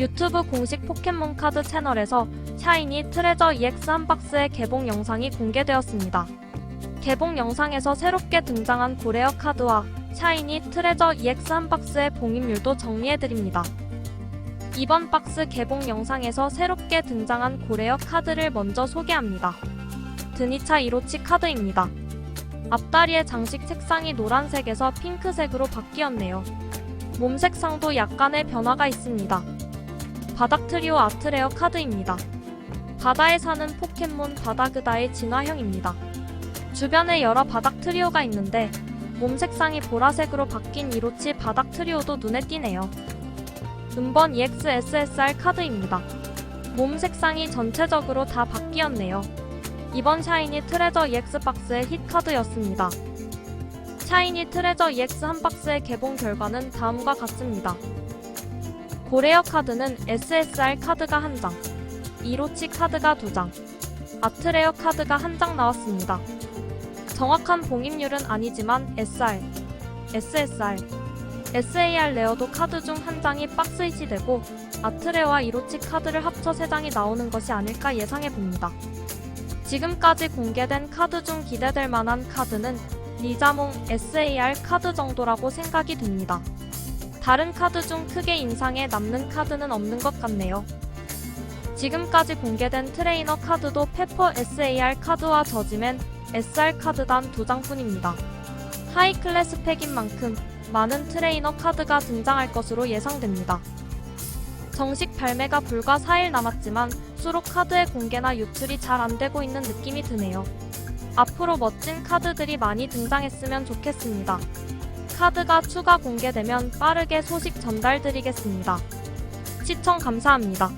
유튜브 공식 포켓몬 카드 채널에서 샤이니 트레저 EX 한 박스의 개봉 영상이 공개되었습니다. 개봉 영상에서 새롭게 등장한 고레어 카드와 샤이니 트레저 EX 한 박스의 봉입률도 정리해드립니다. 이번 박스 개봉 영상에서 새롭게 등장한 고레어 카드를 먼저 소개합니다. 드니차 이로치 카드입니다. 앞다리의 장식 색상이 노란색에서 핑크색으로 바뀌었네요. 몸 색상도 약간의 변화가 있습니다. 바닥 트리오 아트레어 카드입니다. 바다에 사는 포켓몬 바다그다의 진화형입니다. 주변에 여러 바닥 트리오가 있는데 몸 색상이 보라색으로 바뀐 이로치 바닥 트리오도 눈에 띄네요. 음번 EXSSR 카드입니다. 몸 색상이 전체적으로 다 바뀌었네요. 이번 샤이니 트레저 EX 박스의 힛 카드였습니다. 샤이니 트레저 EX 한 박스의 개봉 결과는 다음과 같습니다. 고레어 카드는 SSR 카드가 한 장, 이로치 카드가 두 장, 아트레어 카드가 한 장 나왔습니다. 정확한 봉입률은 아니지만 SR, SSR, SAR 레어도 카드 중 한 장이 박스 이시되고 아트레와 이로치 카드를 합쳐 세 장이 나오는 것이 아닐까 예상해 봅니다. 지금까지 공개된 카드 중 기대될 만한 카드는 리자몽 SAR 카드 정도라고 생각이 듭니다. 다른 카드 중 크게 인상에 남는 카드는 없는 것 같네요. 지금까지 공개된 트레이너 카드도 페퍼 SAR 카드와 저지맨 SR 카드 단 두 장뿐입니다. 하이 클래스 팩인 만큼 많은 트레이너 카드가 등장할 것으로 예상됩니다. 정식 발매가 불과 4일 남았지만 수록 카드의 공개나 유출이 잘 안되고 있는 느낌이 드네요. 앞으로 멋진 카드들이 많이 등장했으면 좋겠습니다. 카드가 추가 공개되면 빠르게 소식 전달드리겠습니다. 시청 감사합니다.